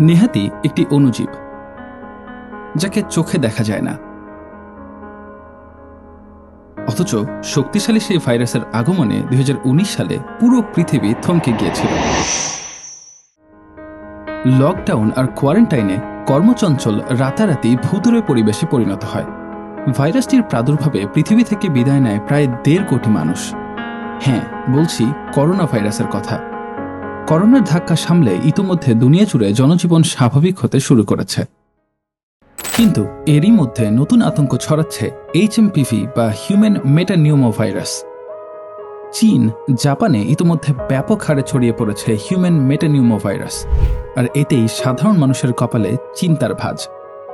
নেহাতি একটি অণুজীব যাকে চোখে দেখা যায় না। অথচ শক্তিশালী সেই ভাইরাসের আগমনে দুই হাজার উনিশ সালে পুরো পৃথিবী থমকে গিয়েছিল। লকডাউন আর কোয়ারেন্টাইনে কর্মচঞ্চল রাতারাতি ভূতুরে পরিবেশে পরিণত হয়। ভাইরাসটির প্রাদুর্ভাবে পৃথিবী থেকে বিদায় নেয় প্রায় দেড় কোটি মানুষ। হ্যাঁ বলছি করোনা ভাইরাসের কথা। করোনার ধাক্কা সামলে ইতোমধ্যে দুনিয়া জুড়ে জনজীবন স্বাভাবিক হতে শুরু করেছে। কিন্তু এরই মধ্যে নতুন আতঙ্ক ছড়াচ্ছে এইচএমপিভি বা হিউম্যান মেটানিউমো ভাইরাস চীন, জাপানে ইতোমধ্যে ব্যাপক হারে ছড়িয়ে পড়েছে হিউম্যান মেটানিউমো ভাইরাস আর এতেই সাধারণ মানুষের কপালে চিন্তার ভাঁজ।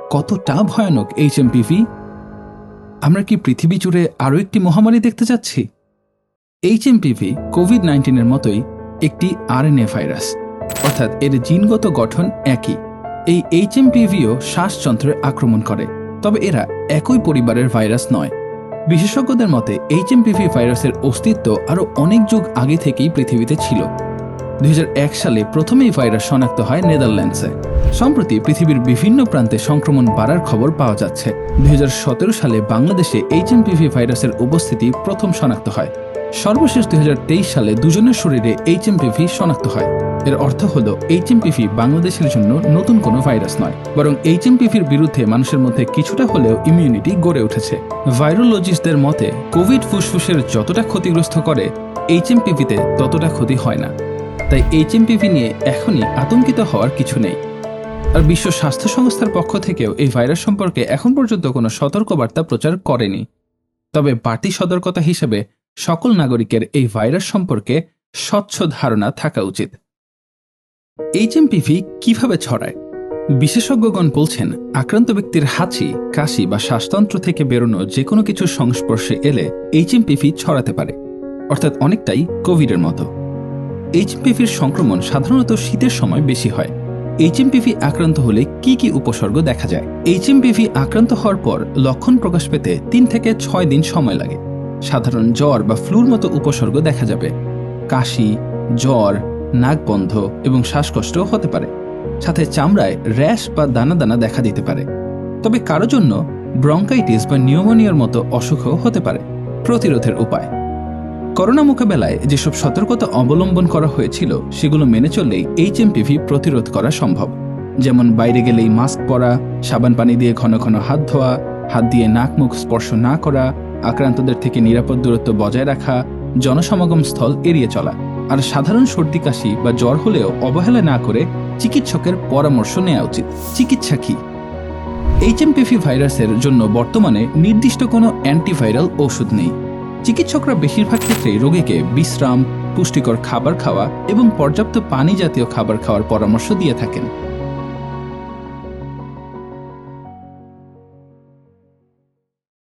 কতটা ভয়ানক এইচএমপিভি আমরা কি পৃথিবী জুড়ে আরও একটি মহামারী দেখতে যাচ্ছি? এইচ এইচএমপিভি কোভিড নাইন্টিনের মতোই একটি আরএনএ ভাইরাস। অর্থাৎ এর জিনগত গঠন একই। এই এইচ এইচএমপিভিও শ্বাসযন্ত্রে আক্রমণ করে। তবে এরা একই পরিবারের ভাইরাস নয়। বিশেষজ্ঞদের মতে, এইচ এইচএমপিভি ভাইরাসের অস্তিত্ব আরও অনেক যুগ আগে থেকেই পৃথিবীতে ছিল। দুই হাজার এক সালে প্রথমেই ভাইরাস শনাক্ত হয় নেদারল্যান্ডসে। সম্প্রতি পৃথিবীর বিভিন্ন প্রান্তে সংক্রমণ বাড়ার খবর পাওয়া যাচ্ছে। দুই হাজার সতেরো সালে বাংলাদেশে এইচ এইচএমপিভি ভাইরাসের উপস্থিতি প্রথম শনাক্ত হয়। সর্বশেষ দুই হাজার তেইশ সালে দুজনের শরীরে এইচএমপিভি শনাক্ত হয়। এর অর্থ হল এইচএমপিভি বাংলাদেশের জন্য নতুন কোনো ভাইরাস নয়, বরং এইচএমপিভির বিরুদ্ধে মানুষের মধ্যে কিছুটা হলেও ইমিউনিটি গড়ে উঠেছে। ভাইরোলজিস্টদের মতে, কোভিড ফুসফুসের যতটা ক্ষতিগ্রস্ত করে এইচএমপিভিতে ততটা ক্ষতি হয় না। তাই এইচএমপিভি নিয়ে এখনই আতঙ্কিত হওয়ার কিছু নেই। আর বিশ্ব স্বাস্থ্য সংস্থার পক্ষ থেকেও এই ভাইরাস সম্পর্কে এখন পর্যন্ত কোনো সতর্কবার্তা প্রচার করেনি। তবে বাড়তি সতর্কতা হিসেবে সকল নাগরিকের এই ভাইরাস সম্পর্কে স্বচ্ছ ধারণা থাকা উচিত। এইচএমপিভি কীভাবে ছড়ায়? বিশেষজ্ঞগণ বলছেন, আক্রান্ত ব্যক্তির হাঁচি, কাশি বা শ্বাসতন্ত্র থেকে বেরোনো যে কোনো কিছুর সংস্পর্শে এলে এইচএমপিভি ছড়াতে পারে। অর্থাৎ অনেকটাই কোভিডের মতো। এইচএমপিভির সংক্রমণ সাধারণত শীতের সময় বেশি হয়। এইচএমপিভি আক্রান্ত হলে কি কি উপসর্গ দেখা যায়? এইচএমপিভি আক্রান্ত হওয়ার পর লক্ষণ প্রকাশ পেতে তিন থেকে ছয় দিন সময় লাগে। সাধারণ জ্বর বা ফ্লুর মতো উপসর্গ দেখা যাবে। কাশি, জ্বর নাক বন্ধ এবং শ্বাসকষ্টও হতে পারে। সাথে চামড়ায় র্যাশ বা দানা দানা দেখা দিতে পারে। তবে কারও জন্য ব্রঙ্কাইটিস বা নিউমোনিয়ার মতো অসুখও হতে পারে। প্রতিরোধের উপায়। করোনা মোকাবেলায় যেসব সতর্কতা অবলম্বন করা হয়েছিল, সেগুলো মেনে চললেই এইচএমপিভি প্রতিরোধ করা সম্ভব। যেমন বাইরে গেলেই মাস্ক পরা, সাবান পানি দিয়ে ঘন ঘন হাত ধোয়া, হাত দিয়ে নাক মুখ স্পর্শ না করা আক্রান্তদের থেকে নিরাপদ দূরত্ব বজায় রাখা, জনসমাগম স্থল এড়িয়ে চলা, আর সাধারণ সর্দি কাশি বা জ্বর হলেও অবহেলা না করে চিকিৎসকের পরামর্শ নেওয়া উচিত। চিকিৎসা কি? এইচএমপিভি ভাইরাসের জন্য বর্তমানে নির্দিষ্ট কোনো অ্যান্টিভাইরাল ওষুধ নেই। চিকিৎসকরা বেশিরভাগ ক্ষেত্রেই রোগীকে বিশ্রাম, পুষ্টিকর খাবার খাওয়া এবং পর্যাপ্ত পানি জাতীয় খাবার খাওয়ার পরামর্শ দিয়ে থাকেন।